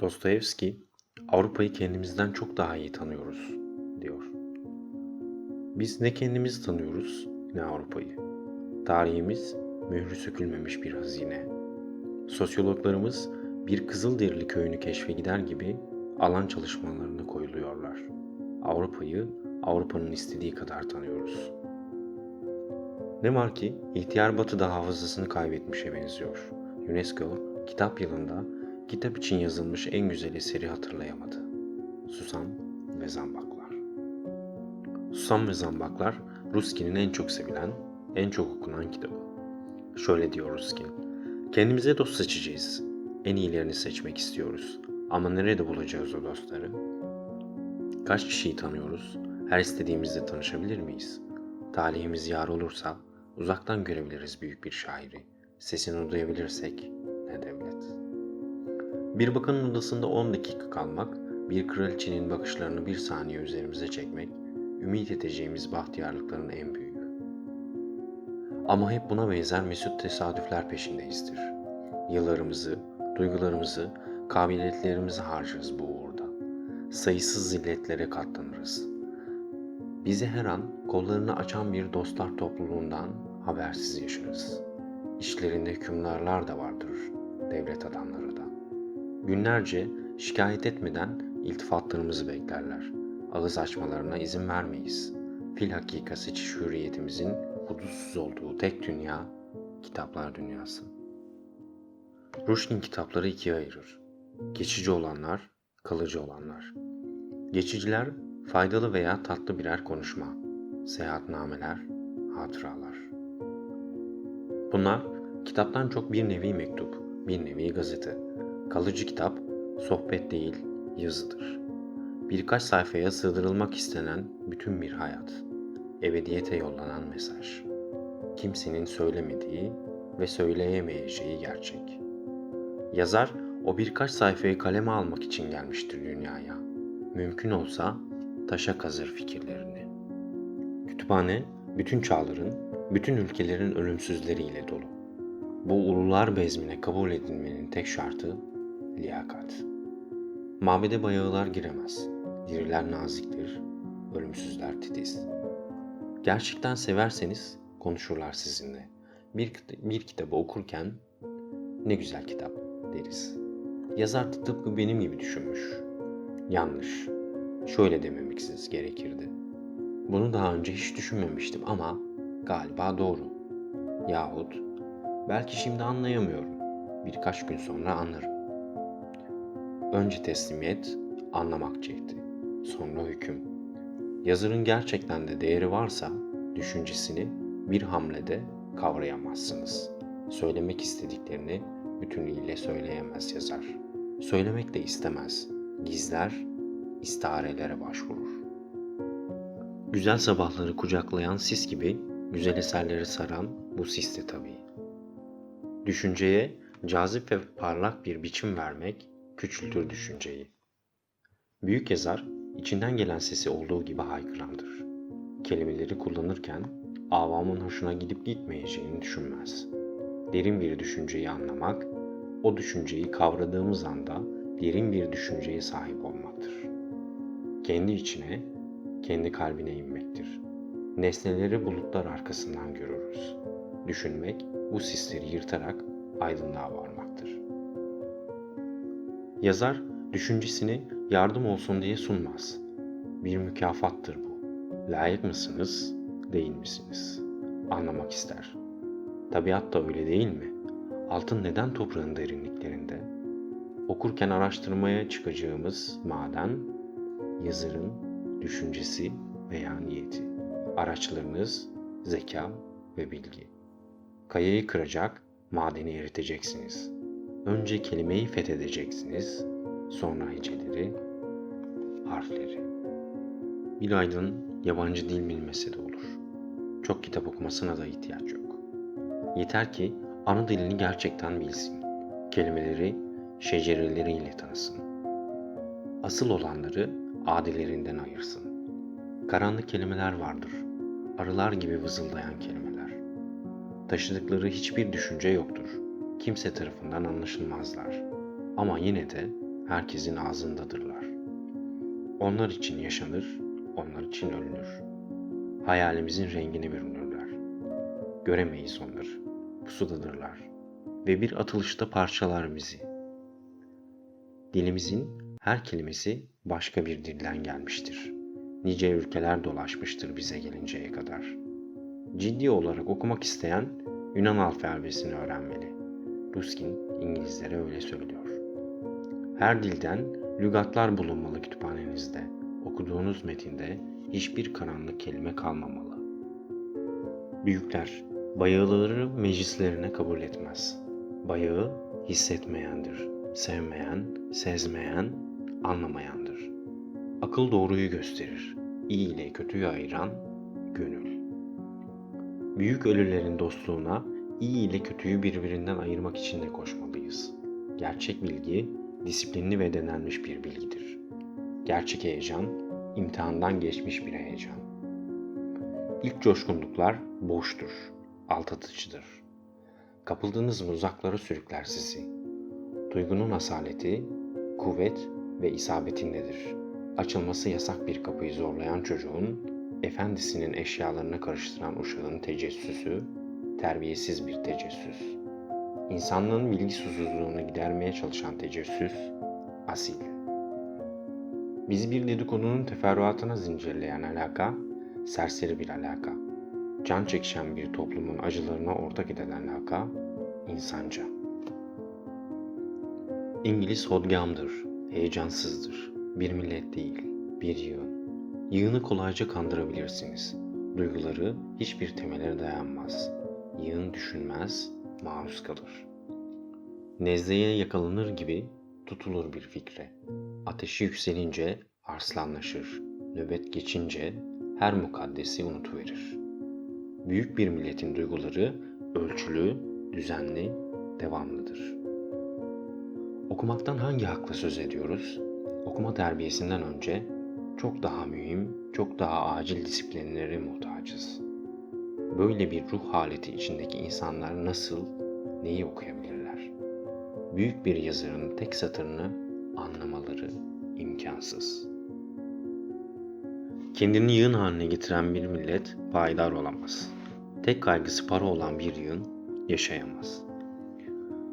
Dostoyevski, Avrupa'yı kendimizden çok daha iyi tanıyoruz, diyor. Biz ne kendimizi tanıyoruz ne Avrupa'yı. Tarihimiz mührü sökülmemiş bir hazine. Sosyologlarımız bir Kızılderili köyünü keşfe gider gibi alan çalışmalarına koyuluyorlar. Avrupa'yı Avrupa'nın istediği kadar tanıyoruz. Ne var ki ihtiyar Batı da hafızasını kaybetmişe benziyor. UNESCO kitap yılında kitap için yazılmış en güzel eseri hatırlayamadı. Susam ve Zambaklar. Susam ve Zambaklar Ruskin'in en çok sevilen, en çok okunan kitabı. Şöyle diyor Ruskin. Kendimize dost seçeceğiz. En iyilerini seçmek istiyoruz. Ama nerede bulacağız o dostları? Kaç kişiyi tanıyoruz? Her istediğimizde tanışabilir miyiz? Talihimiz yar olursa uzaktan görebiliriz büyük bir şairi. Sesini duyabilirsek ne devlet. Bir bakanın odasında 10 dakika kalmak, bir kraliçenin bakışlarını bir saniye üzerimize çekmek, ümit edeceğimiz bahtiyarlıkların en büyüğü. Ama hep buna benzer mesut tesadüfler peşindeyizdir. Yıllarımızı, duygularımızı, kabiliyetlerimizi harcarız bu uğurda. Sayısız zilletlere katlanırız. Bizi her an kollarını açan bir dostlar topluluğundan habersiz yaşarız. İşlerinde hükümdarlar da vardır, devlet adamları da. Günlerce şikayet etmeden iltifatlarımızı beklerler. Ağız açmalarına izin vermeyiz. Fil hakikası hürriyetimizin hudutsuz olduğu tek dünya, kitaplar dünyası. Rushdin kitapları ikiye ayırır. Geçici olanlar, kalıcı olanlar. Geçiciler faydalı veya tatlı birer konuşma, seyahatnameler, hatıralar. Bunlar kitaptan çok bir nevi mektup, bir nevi gazete. Kalıcı kitap sohbet değil, yazıdır. Birkaç sayfaya sığdırılmak istenen bütün bir hayat. Ebediyete yollanan mesaj. Kimsenin söylemediği ve söyleyemeyeceği gerçek. Yazar o birkaç sayfayı kaleme almak için gelmiştir dünyaya. Mümkün olsa taşa kazır fikirlerini. Kütüphane bütün çağların, bütün ülkelerin ölümsüzleriyle dolu. Bu ulular bezmine kabul edilmenin tek şartı liyakat. Mabede bayağılar giremez. Diriler naziktir, ölümsüzler titiz. Gerçekten severseniz konuşurlar sizinle. Bir, bir kitabı okurken ne güzel kitap deriz. Yazar tıpkı benim gibi düşünmüş. Yanlış. Şöyle dememiz gerekirdi. Bunu daha önce hiç düşünmemiştim ama galiba doğru. Yahut belki şimdi anlayamıyorum. Birkaç gün sonra anlarım. Önce teslimiyet, anlamak çekti. Sonra hüküm. Yazarın gerçekten de değeri varsa düşüncesini bir hamlede kavrayamazsınız. Söylemek istediklerini bütünüyle söyleyemez yazar. Söylemek de istemez. Gizler, istiharelere başvurur. Güzel sabahları kucaklayan sis gibi güzel eserleri saran bu sis de tabii. Düşünceye cazip ve parlak bir biçim vermek küçültür düşünceyi. Büyük yazar içinden gelen sesi olduğu gibi haykırandır. Kelimeleri kullanırken avamın hoşuna gidip gitmeyeceğini düşünmez. Derin bir düşünceyi anlamak, o düşünceyi kavradığımız anda derin bir düşünceye sahip olmaktır. Kendi içine, kendi kalbine inmektir. Nesneleri bulutlar arkasından görürüz. Düşünmek bu sisleri yırtarak aydınlığa varmaktır. Yazar düşüncesini yardım olsun diye sunmaz. Bir mükafattır bu. Layık mısınız, değil misiniz? Anlamak ister. Tabiat da öyle değil mi? Altın neden toprağın derinliklerinde? Okurken araştırmaya çıkacağımız maden, yazarın düşüncesi veya niyeti. Araçlarınız zeka ve bilgi. Kayayı kıracak, madeni eriteceksiniz. Önce kelimeyi fethedeceksiniz, sonra heceleri, harfleri. Bir aydın yabancı dil bilmese de olur. Çok kitap okumasına da ihtiyaç yok. Yeter ki ana dilini gerçekten bilsin. Kelimeleri şecereleriyle tanısın. Asıl olanları adilerinden ayırsın. Karanlık kelimeler vardır. Arılar gibi vızıldayan kelimeler. Taşıdıkları hiçbir düşünce yoktur. Kimse tarafından anlaşılmazlar. Ama yine de herkesin ağzındadırlar. Onlar için yaşanır, onlar için ölünür. Hayalimizin rengine bürünürler. Göremeyiz onları, pusudadırlar ve bir atılışta parçalar bizi. Dilimizin her kelimesi başka bir dilden gelmiştir. Nice ülkeler dolaşmıştır bize gelinceye kadar. Ciddi olarak okumak isteyen Yunan alfabesini öğrenmeli. Ruskin İngilizlere öyle söylüyor. Her dilden lügatlar bulunmalı kütüphanenizde. Okuduğunuz metinde hiçbir karanlık kelime kalmamalı. Büyükler bayağıları meclislerine kabul etmez. Bayağı hissetmeyendir, sevmeyen, sezmeyen, anlamayandır. Akıl doğruyu gösterir, iyi ile kötüyü ayıran gönül. Büyük ölülerin dostluğuna iyi ile kötüyü birbirinden ayırmak için de koşmalıyız. Gerçek bilgi disiplinli ve denenmiş bir bilgidir. Gerçek heyecan imtihandan geçmiş bir heyecan. İlk coşkunluklar boştur, aldatıcıdır. Kapıldığınız mı uzaklara sürükler sizi. Duygunun asaleti, kuvvet ve isabetindedir. Açılması yasak bir kapıyı zorlayan çocuğun, efendisinin eşyalarını karıştıran uşağın tecessüsü, terbiyesiz bir tecessüs. İnsanlığın bilgi susuzluğunu gidermeye çalışan tecessüs, asil. Bizi bir dedikodunun teferruatına zincirleyen alaka, serseri bir alaka. Can çekişen bir toplumun acılarına ortak eden alaka, insanca. İngiliz hodgamdır, heyecansızdır. Bir millet değil, bir yığın. Yığını kolayca kandırabilirsiniz. Duyguları hiçbir temele dayanmaz. Yığın düşünmez, maruz kalır. Nezleye yakalanır gibi tutulur bir fikre. Ateşi yükselince arslanlaşır. Nöbet geçince her mukaddesi unutuverir. Büyük bir milletin duyguları ölçülü, düzenli, devamlıdır. Okumaktan hangi hakla söz ediyoruz? Okuma terbiyesinden önce çok daha mühim, çok daha acil disiplinlere muhtacız. Böyle bir ruh haleti içindeki insanlar nasıl, neyi okuyabilirler? Büyük bir yazarın tek satırını anlamaları imkansız. Kendini yığın haline getiren bir millet payidar olamaz. Tek kaygısı para olan bir yığın yaşayamaz.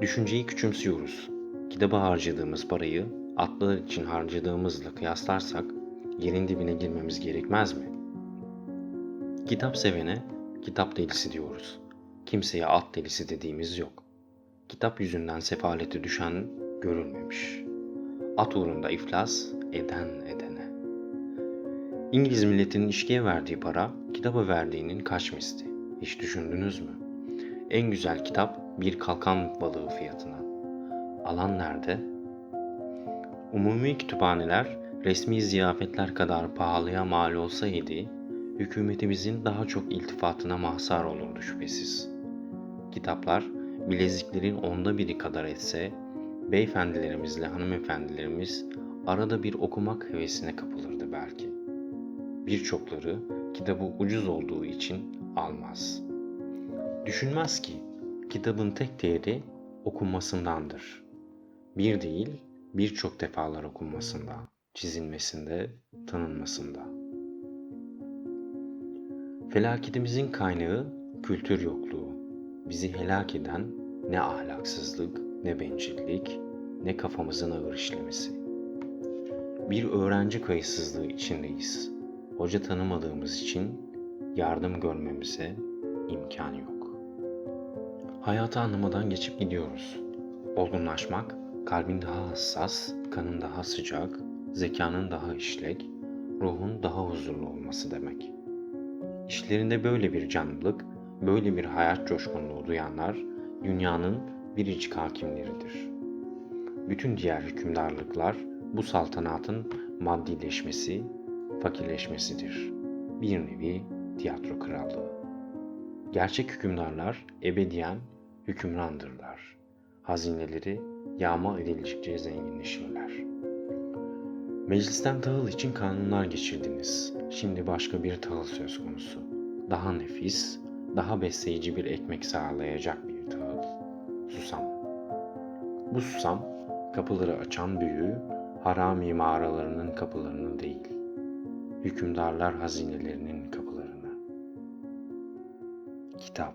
Düşünceyi küçümsüyoruz. Kitaba harcadığımız parayı atlar için harcadığımızla kıyaslarsak yerin dibine girmemiz gerekmez mi? Kitap sevene kitap delisi diyoruz. Kimseye at delisi dediğimiz yok. Kitap yüzünden sefalete düşen görülmemiş. At uğrunda iflas eden edene. İngiliz milletinin içkiye verdiği para kitaba verdiğinin kaç misli? Hiç düşündünüz mü? En güzel kitap bir kalkan balığı fiyatına. Alan nerede? Umumi kütüphaneler resmi ziyafetler kadar pahalıya mal olsaydı, hükümetimizin daha çok iltifatına mahzar olurdu şüphesiz. Kitaplar bileziklerin onda biri kadar etse, beyefendilerimizle hanımefendilerimiz arada bir okumak hevesine kapılırdı belki. Birçokları kitabı ucuz olduğu için almaz. Düşünmez ki kitabın tek değeri okunmasındandır. Bir değil, birçok defalar okunmasında, çizilmesinde, tanınmasında. Felaketimizin kaynağı kültür yokluğu. Bizi helak eden ne ahlaksızlık, ne bencillik, ne kafamızın ağır işlemesi. Bir öğrenci kayıtsızlığı içindeyiz. Hoca tanımadığımız için yardım görmemize imkan yok. Hayatı anlamadan geçip gidiyoruz. Olgunlaşmak, kalbin daha hassas, kanın daha sıcak, zekanın daha işlek, ruhun daha huzurlu olması demek. İşlerinde böyle bir canlılık, böyle bir hayat coşkunluğu duyanlar dünyanın biricik hakimleridir. Bütün diğer hükümdarlıklar bu saltanatın maddileşmesi, fakirleşmesidir. Bir nevi tiyatro krallığı. Gerçek hükümdarlar ebediyen hükümrandırlar. Hazineleri yağma edildikçe zenginleşirler. Meclisten tahıl için kanunlar geçirdiniz. Şimdi başka bir tahıl söz konusu. Daha nefis, daha besleyici bir ekmek sağlayacak bir tahıl. Susam. Bu susam Kapıları açan büyü, harami mağaralarının kapılarını değil, hükümdarlar hazinelerinin kapılarını. Kitap